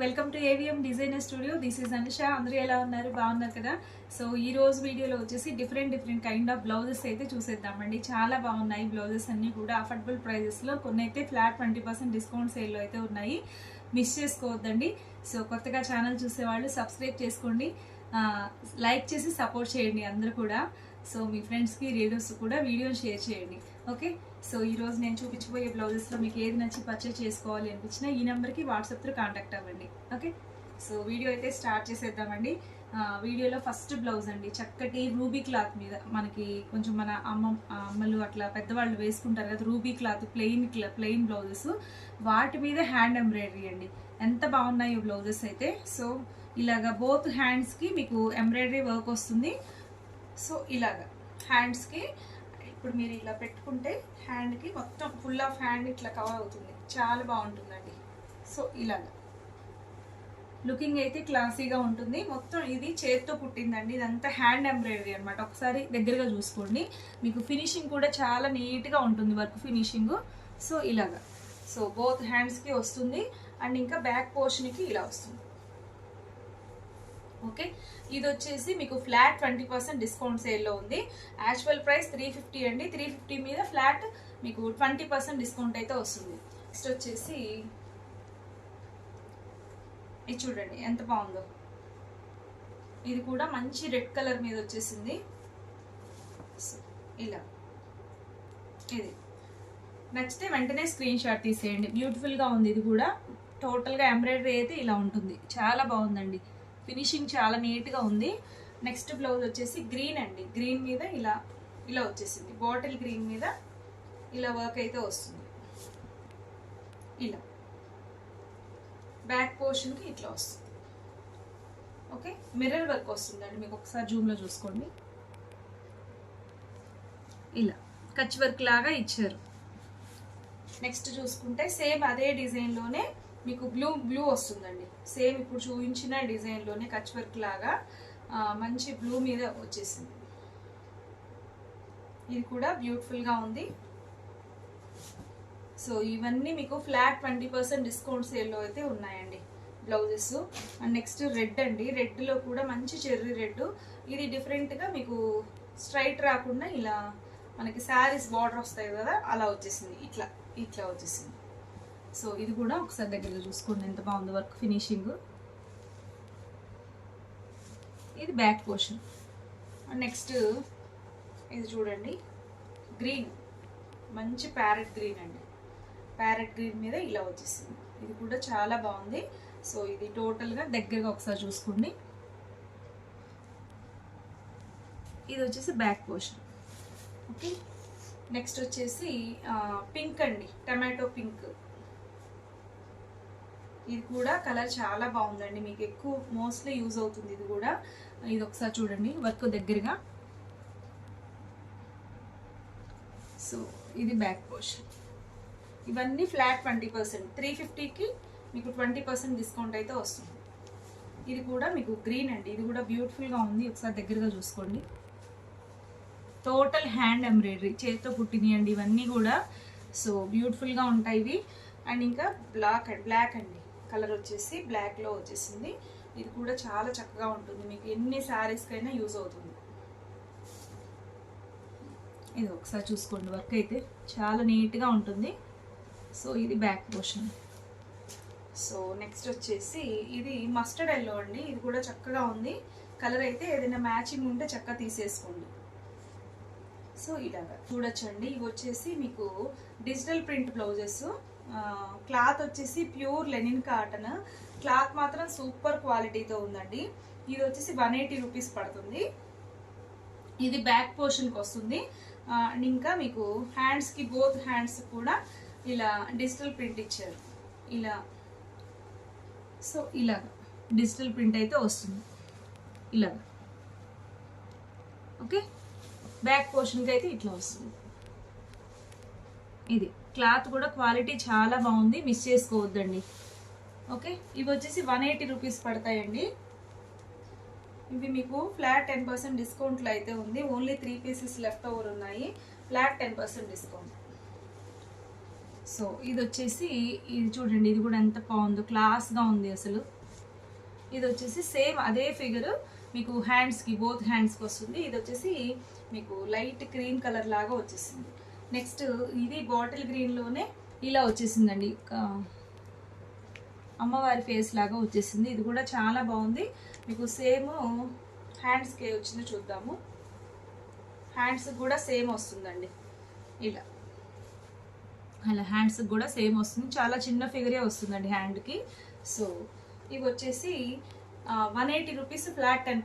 Welcome to AVM designer studio this is Anusha అందరూ ఎలా ఉన్నారు? బాగున్నారు కదా? సో ఈ రోజు వీడియోలో వచ్చేసి different different kind of blouses అయితే చూసేద్దామండి. చాలా బాగున్నాయి బ్లౌజెస్ అన్నీ కూడా. అఫోర్డబుల్ ప్రైజెస్లో కొన్ని అయితే ఫ్లాట్ ట్వంటీ పర్సెంట్ డిస్కౌంట్ సేల్లో అయితే ఉన్నాయి. మిస్ చేసుకోవద్దండి. సో కొత్తగా ఛానల్ చూసేవాళ్ళు సబ్స్క్రైబ్ చేసుకోండి. లైక్ చేసి సపోర్ట్ చేయండి అందరూ కూడా. సో మీ ఫ్రెండ్స్కి రిలేటివ్స్ కూడా వీడియో షేర్ చేయండి. ఓకే? సో ఈరోజు నేను చూపించబోయే బ్లౌజెస్లో మీకు ఏది నచ్చి పర్చేస్ చేసుకోవాలి అనిపించినా ఈ నెంబర్కి వాట్సాప్తో కాంటాక్ట్ అవ్వండి. ఓకే? సో వీడియో అయితే స్టార్ట్ చేసేద్దామండి. వీడియోలో ఫస్ట్ బ్లౌజ్ అండి. చక్కటి రూబీ క్లాత్ మీద మనకి కొంచెం మన అమ్మ అమ్మలు అట్లా పెద్దవాళ్ళు వేసుకుంటారు కదా ruby cloth plain plain blouses. వాటి మీద హ్యాండ్ ఎంబ్రాయిడరీ అండి. ఎంత బాగున్నాయి బ్లౌజెస్ అయితే. సో ఇలాగా బోత్ హ్యాండ్స్కి మీకు ఎంబ్రాయిడరీ వర్క్ వస్తుంది. సో ఇలాగా. హ్యాండ్స్కి ఇప్పుడు మీరు ఇలా పెట్టుకుంటే హ్యాండ్కి మొత్తం ఫుల్ ఆఫ్ హ్యాండ్ ఇట్లా కవర్ అవుతుంది. చాలా బాగుంటుందండి. సో ఇలాగా. లుకింగ్ అయితే క్లాసీగా ఉంటుంది. మొత్తం ఇది చేత్తో పుట్టిందండి. ఇదంతా హ్యాండ్ ఎంబ్రాయిడరీ అనమాట ఒకసారి దగ్గరగా చూసుకోండి. మీకు ఫినిషింగ్ కూడా చాలా నీట్గా ఉంటుంది వర్క్ ఫినిషింగ్ సో ఇలాగా. సో బోత్ హ్యాండ్స్కి వస్తుంది. అండ్ ఇంకా బ్యాక్ పోర్షన్కి ఇలా వస్తుంది. ఓకే? ఇది వచ్చేసి మీకు ఫ్లాట్ ట్వంటీ పర్సెంట్ డిస్కౌంట్ సేల్లో ఉంది. యాక్చువల్ ప్రైస్ త్రీ ఫిఫ్టీ అండి. త్రీ ఫిఫ్టీ మీద ఫ్లాట్ మీకు ట్వంటీ పర్సెంట్ డిస్కౌంట్ అయితే వస్తుంది. నెక్స్ట్ వచ్చేసి ఇది చూడండి ఎంత బాగుందో. ఇది కూడా మంచి రెడ్ కలర్ మీద వచ్చేసింది. ఇలా. ఇది. నచ్చితే వెంటనే స్క్రీన్ షాట్ తీసేయండి. బ్యూటిఫుల్గా ఉంది ఇది కూడా. టోటల్గా ఎంబ్రాయిడరీ అయితే ఇలా ఉంటుంది. చాలా బాగుందండి. ఫినిషింగ్ చాలా నీట్గా ఉంది. నెక్స్ట్ బ్లౌజ్ వచ్చేసి గ్రీన్ అండి. గ్రీన్ మీద ఇలా ఇలా వచ్చేసింది. బాటిల్ గ్రీన్ మీద ఇలా వర్క్ అయితే వస్తుంది. ఇలా. బ్యాక్ పోర్షన్కి ఇట్లా వస్తుంది. ఓకే? మిర్రర్ వర్క్ వస్తుందండి. మీకు ఒకసారి జూమ్లో చూసుకోండి. ఇలా. కచ్ వర్క్ లాగా ఇచ్చారు. నెక్స్ట్ చూసుకుంటే సేమ్ అదే డిజైన్లోనే మీకు బ్లూ బ్లూ వస్తుందండి. సేమ్ ఇప్పుడు చూపించిన డిజైన్లోనే కచ్ వర్క్ లాగా మంచి బ్లూ మీద వచ్చేసింది. ఇది కూడా బ్యూటిఫుల్గా ఉంది. సో ఇవన్నీ మీకు ఫ్లాట్ ట్వంటీ పర్సెంట్ డిస్కౌంట్ సేల్లో అయితే ఉన్నాయండి బ్లౌజెస్. అండ్ నెక్స్ట్ రెడ్ అండి. రెడ్లో కూడా మంచి చెర్రీ రెడ్ ఇది డిఫరెంట్గా మీకు స్ట్రైట్ రాకుండా ఇలా మనకి శారీస్ బార్డర్ వస్తాయి కదా అలా వచ్చేసింది. ఇట్లా ఇట్లా వచ్చేసింది. సో ఇది కూడా ఒకసారి దగ్గర చూసుకోండి ఎంత బాగుంది వర్క్ ఫినిషింగ్ ఇది బ్యాక్ పోర్షన్ నెక్స్ట్ ఇది చూడండి. గ్రీన్ మంచి ప్యారెట్ గ్రీన్ అండి. ప్యారెట్ గ్రీన్ మీద ఇలా వచ్చేసింది. ఇది కూడా చాలా బాగుంది. సో ఇది టోటల్గా దగ్గరగా ఒకసారి చూసుకోండి. ఇది వచ్చేసి బ్యాక్ పోర్షన్ ఓకే నెక్స్ట్ వచ్చేసి పింక్ అండి. టమాటో పింక్ ఇది కూడా కలర్ చాలా బాగుందండి. మీకు ఎక్కువ మోస్ట్లీ యూజ్ అవుతుంది ఇది కూడా. ఇది ఒకసారి చూడండి వర్క్ దగ్గరగా. సో ఇది బ్యాక్ పోర్షన్. ఇవన్నీ ఫ్లాట్ ట్వంటీ పర్సెంట్. త్రీ ఫిఫ్టీకి మీకు ట్వంటీ పర్సెంట్ డిస్కౌంట్ అయితే వస్తుంది. ఇది కూడా మీకు గ్రీన్ అండి. ఇది కూడా బ్యూటిఫుల్గా ఉంది. ఒకసారి దగ్గరగా చూసుకోండి. టోటల్ హ్యాండ్ ఎంబ్రాయిడరీ చేతితో కుట్టినాయండి ఇవన్నీ కూడా. సో బ్యూటిఫుల్గా ఉంటాయి ఇవి. అండ్ ఇంకా బ్లాక్ అండ్ బ్లాక్ అండి. కలర్ వచ్చేసి బ్లాక్లో వచ్చేసింది. ఇది కూడా చాలా చక్కగా ఉంటుంది. మీకు ఎన్ని శారీస్కైనా యూజ్ అవుతుంది. ఇది ఒకసారి చూసుకోండి. వర్క్ అయితే చాలా నీట్గా ఉంటుంది. సో ఇది బ్యాక్ పోర్షన్ సో నెక్స్ట్ వచ్చేసి ఇది మస్టర్డ్ ఎల్లో అండి. ఇది కూడా చక్కగా ఉంది. కలర్ అయితే ఏదైనా మ్యాచింగ్ ఉంటే చక్కగా తీసేసుకోండి. సో ఇలాగా చూడొచ్చండి. ఇవి వచ్చేసి మీకు డిజిటల్ ప్రింట్ బ్లౌజెస్ క్లాత్ వచ్చేసి ప్యూర్ లెనిన్ కాటన్. క్లాత్ మాత్రం సూపర్ క్వాలిటీతో ఉందండి. ఇది వచ్చేసి వన్ ఎయిటీ రూపీస్ పడుతుంది. ఇది బ్యాక్ పోర్షన్కి వస్తుంది అండ్ ఇంకా మీకు హ్యాండ్స్కి బోత్ హ్యాండ్స్ కూడా ఇలా డిజిటల్ ప్రింట్ ఇచ్చారు. ఇలా. సో ఇలాగ డిజిటల్ ప్రింట్ అయితే వస్తుంది. ఇలాగ. ఓకే? బ్యాక్ పోర్షన్కి అయితే ఇట్లా వస్తుంది. ఇది. క్లాత్ కూడా క్వాలిటీ చాలా బాగుంది. మిస్ చేసుకోవద్దండి. ఓకే? ఇవి వచ్చేసి వన్ ఎయిటీ రూపీస్ పడతాయండి. ఇవి మీకు ఫ్లాట్ టెన్ పర్సెంట్ డిస్కౌంట్లో అయితే ఉంది. Only three pieces left over ఉన్నాయి. Flat ten percent discount. So ఇది వచ్చేసి ఇది చూడండి ఇది కూడా ఎంత బాగుందో క్లాస్గా ఉంది అసలు. ఇది వచ్చేసి సేమ్ అదే ఫిగర్. మీకు హ్యాండ్స్కి బోత్ హ్యాండ్స్కి వస్తుంది. ఇది వచ్చేసి మీకు లైట్ క్రీమ్ కలర్ లాగా వచ్చేసింది. నెక్స్ట్ ఇది బాటిల్ గ్రీన్లోనే ఇలా వచ్చేసిందండి. అమ్మవారి ఫేస్ లాగా వచ్చేసింది. ఇది కూడా చాలా బాగుంది. మీకు సేమ్ హ్యాండ్స్కి వచ్చింది చూద్దాము. హ్యాండ్స్ కూడా సేమ్ వస్తుందండి. ఇలా. అలా హ్యాండ్స్ కూడా సేమ్ వస్తుంది. చాలా చిన్న ఫిగరే వస్తుందండి హ్యాండ్కి. సో ఇవి వచ్చేసి one eighty rupees flat and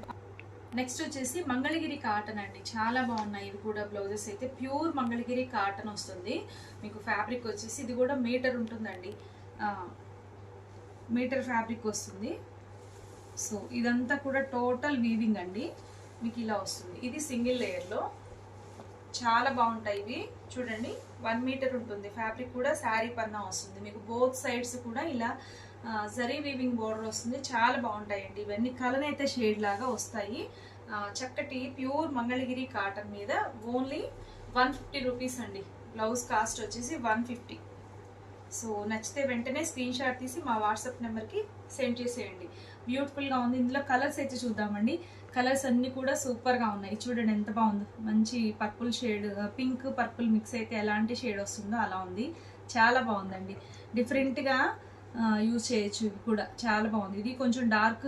next వచ్చేసి మంగళగిరి కాటన్ అండి. చాలా బాగున్నాయి. ఇవి కూడా బ్లౌజెస్ అయితే ప్యూర్ మంగళగిరి కాటన్ వస్తుంది. మీకు ఫ్యాబ్రిక్ వచ్చేసి ఇది కూడా మీటర్ ఉంటుందండి. మీటర్ ఫ్యాబ్రిక్ వస్తుంది. సో ఇదంతా కూడా టోటల్ వీవింగ్ అండి. మీకు ఇలా వస్తుంది. ఇది సింగిల్ లేయర్లో చాలా బాగుంటాయి ఇవి. చూడండి వన్ మీటర్ ఉంటుంది. ఫ్యాబ్రిక్ కూడా శారీ పన్నా వస్తుంది. మీకు బోత్ సైడ్స్ కూడా ఇలా జరీ వీవింగ్ బోర్డర్ వస్తుంది. చాలా బాగుంటాయండి. ఇవన్నీ కలర్ అయితే షేడ్ లాగా వస్తాయి. చక్కటి ప్యూర్ మంగళగిరి కాటన్ మీద ఓన్లీ వన్ ఫిఫ్టీ రూపీస్ అండి. బ్లౌజ్ కాస్ట్ వచ్చేసి వన్ ఫిఫ్టీ సో నచ్చితే వెంటనే స్క్రీన్ షాట్ తీసి మా వాట్సాప్ నెంబర్కి సెండ్ చేసేయండి. బ్యూటిఫుల్గా ఉంది. ఇందులో కలర్స్ అయితే చూద్దామండి. కలర్స్ అన్నీ కూడా సూపర్గా ఉన్నాయి. చూడండి ఎంత బాగుందో. మంచి purple shade pink purple mix అయితే ఎలాంటి షేడ్ వస్తుందో అలా ఉంది. చాలా బాగుందండి. డిఫరెంట్గా యూజ్ చేయొచ్చు. ఇవి కూడా చాలా బాగుంది. ఇది కొంచెం డార్క్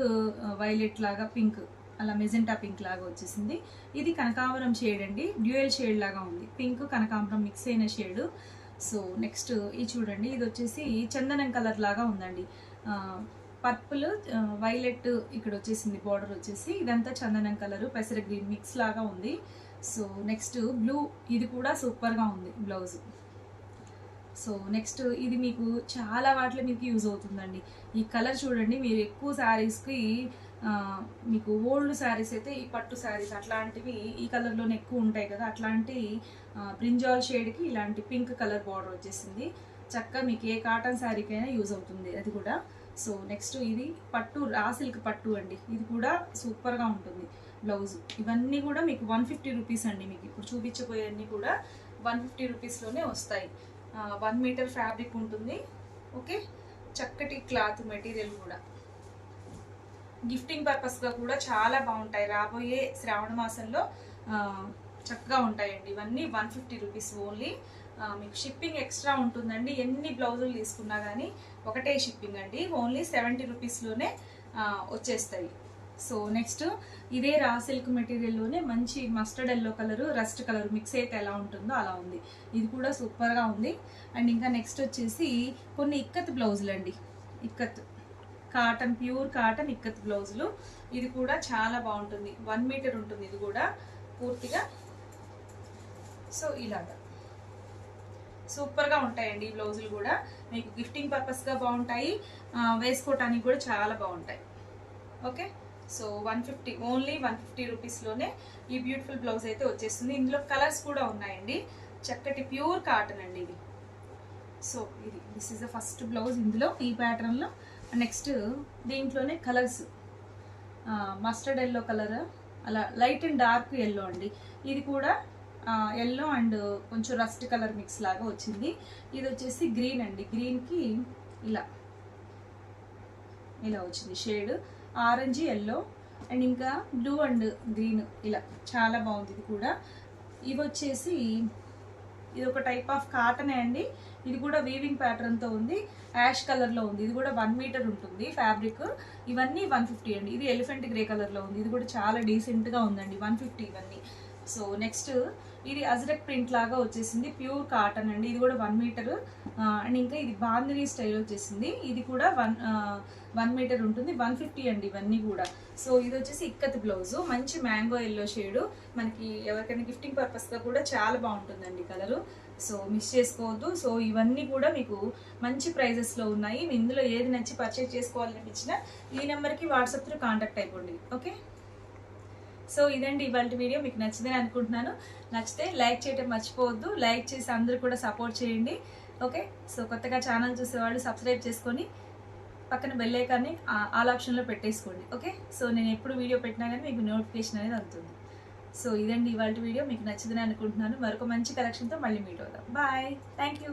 వైలెట్ లాగా పింక్ అలా మెజెంటా పింక్ లాగా వచ్చేసింది. ఇది కనకాంబరం షేడ్ అండి. డ్యూయల్ షేడ్ లాగా ఉంది. పింక్ కనకాంబరం మిక్స్ అయిన షేడ్ సో నెక్స్ట్ ఇది చూడండి. ఇది వచ్చేసి చందనం కలర్ లాగా ఉందండి. పర్పుల్ వైలెట్ ఇక్కడ వచ్చేసింది. బార్డర్ వచ్చేసి ఇదంతా చందనం కలర్ పెసర గ్రీన్ మిక్స్ లాగా ఉంది. సో నెక్స్ట్ బ్లూ ఇది కూడా సూపర్గా ఉంది బ్లౌజ్ సో నెక్స్ట్ ఇది మీకు చాలా వాటిలో మీకు యూజ్ అవుతుందండి. ఈ కలర్ చూడండి మీరు ఎక్కువ శారీస్కి మీకు ఓల్డ్ శారీస్ అయితే ఈ పట్టు శారీస్ అట్లాంటివి ఈ కలర్లోనే ఎక్కువ ఉంటాయి కదా అట్లాంటి బ్రింజాల్ షేడ్కి ఇలాంటి పింక్ కలర్ బార్డర్ వచ్చేసింది. చక్కగా మీకు ఏ కాటన్ శారీకైనా యూజ్ అవుతుంది అది కూడా. సో నెక్స్ట్ ఇది పట్టు రా సిల్క్ పట్టు అండి. ఇది కూడా సూపర్గా ఉంటుంది. బ్లౌజ్ ఇవన్నీ కూడా మీకు వన్ ఫిఫ్టీ రూపీస్ అండి మీకు. ఇప్పుడు చూపించబోయేవన్నీ కూడా వన్ ఫిఫ్టీ రూపీస్లోనే వస్తాయి. వన్ మీటర్ ఫ్యాబ్రిక్ ఉంటుంది. ఓకే చక్కటి క్లాత్ మెటీరియల్ కూడా. గిఫ్టింగ్ పర్పస్గా కూడా చాలా బాగుంటాయి. రాబోయే శ్రావణ మాసంలో చక్కగా ఉంటాయండి. ఇవన్నీ వన్ ఫిఫ్టీ రూపీస్ ఓన్లీ మీకు షిప్పింగ్ ఎక్స్ట్రా ఉంటుందండి. ఎన్ని బ్లౌజులు తీసుకున్నా కానీ ఒకటే షిప్పింగ్ అండి. ఓన్లీ సెవెంటీ రూపీస్లోనే వచ్చేస్తాయి. సో నెక్స్ట్ ఇదే రా సిల్క్ మెటీరియల్లోనే మంచి mustard yellow colour rust colour mix అయితే ఎలా ఉంటుందో అలా ఉంది. ఇది కూడా సూపర్గా ఉంది. అండ్ ఇంకా నెక్స్ట్ వచ్చేసి కొన్ని ఇక్కత్ బ్లౌజులు అండి. Ikat. Cotton pure cotton ikat బ్లౌజులు ఇది కూడా చాలా బాగుంటుంది. వన్ మీటర్ ఉంటుంది ఇది కూడా పూర్తిగా. సో ఇలాగా. సూపర్గా ఉంటాయండి ఈ బ్లౌజులు కూడా. మీకు గిఫ్టింగ్ పర్పస్గా బాగుంటాయి. వేసుకోవటానికి కూడా చాలా బాగుంటాయి. Okay so one fifty only one fifty రూపీస్లోనే ఈ బ్యూటిఫుల్ బ్లౌజ్ అయితే వచ్చేస్తుంది. ఇందులో కలర్స్ కూడా ఉన్నాయండి. చక్కటి ప్యూర్ కాటన్ అండి ఇది. సో ఇది this is the first blouse ఇందులో ఈ ప్యాటర్న్లో నెక్స్ట్ దీంట్లోనే కలర్స్. మస్టర్డ్ ఎల్లో కలర్ అలా లైట్ అండ్ డార్క్ ఎల్లో అండి. ఇది కూడా ఎల్లో అండ్ కొంచెం రస్ట్ కలర్ మిక్స్ లాగా వచ్చింది. ఇది వచ్చేసి గ్రీన్ అండి. గ్రీన్కి ఇలా ఇలా వచ్చింది. షేడ్ ఆరెంజ్ ఎల్లో అండ్ ఇంకా బ్లూ అండ్ గ్రీన్ ఇలా చాలా బాగుంది ఇది కూడా. ఇవి వచ్చేసి ఇది ఒక టైప్ ఆఫ్ కాటనే అండి. ఇది కూడా వీవింగ్ ప్యాటర్న్తో ఉంది. యాష్ కలర్లో ఉంది. ఇది కూడా వన్ మీటర్ ఉంటుంది ఫ్యాబ్రిక్ ఇవన్నీ వన్ ఫిఫ్టీ అండి. ఇది ఎలిఫెంట్ గ్రే కలర్లో ఉంది. ఇది కూడా చాలా డీసెంట్గా ఉందండి. వన్ ఫిఫ్టీ ఇవన్నీ. సో నెక్స్ట్ ఇది అజరక్ ప్రింట్ లాగా వచ్చేసింది. ప్యూర్ కాటన్ అండి. ఇది కూడా వన్ మీటర్. అండ్ ఇంకా ఇది బాంధనీ స్టైల్ వచ్చేసింది. ఇది కూడా వన్ వన్ మీటర్ ఉంటుంది. వన్ ఫిఫ్టీ అండి ఇవన్నీ కూడా. సో ఇది వచ్చేసి ఇక్కత్ బ్లౌజ్. మంచి మ్యాంగో ఎల్లో షేడ్. మనకి ఎవరికైనా గిఫ్టింగ్ పర్పస్గా కూడా చాలా బాగుంటుందండి కలరు. సో మిస్ చేసుకోవద్దు. సో ఇవన్నీ కూడా మీకు మంచి ప్రైజెస్లో ఉన్నాయి. ఇందులో ఏది నచ్చి పర్చేజ్ చేసుకోవాలనిపించినా ఈ నెంబర్కి వాట్సాప్ త్రూ కాంటాక్ట్ అయిపోండి. ఓకే? సో ఇదండి ఇవాళ వీడియో. మీకు నచ్చిందని అనుకుంటున్నాను. నచ్చితే లైక్ చేయటం మర్చిపోవద్దు. లైక్ చేసి అందరూ కూడా సపోర్ట్ చేయండి. ఓకే? సో కొత్తగా ఛానల్ చూసేవాళ్ళు సబ్స్క్రైబ్ చేసుకొని పక్కన బెల్ ఐకాన్ని ఆల్ ఆప్షన్లో పెట్టేసుకోండి. ఓకే? సో నేను ఎప్పుడు వీడియో పెట్టినా కానీ మీకు నోటిఫికేషన్ అనేది అందుతుంది. సో ఇదండి ఇవాళ వీడియో. మీకు నచ్చిందని అనుకుంటున్నాను. మరొక మంచి కలెక్షన్తో మళ్ళీ మీట్ అవుదాం. Bye thank you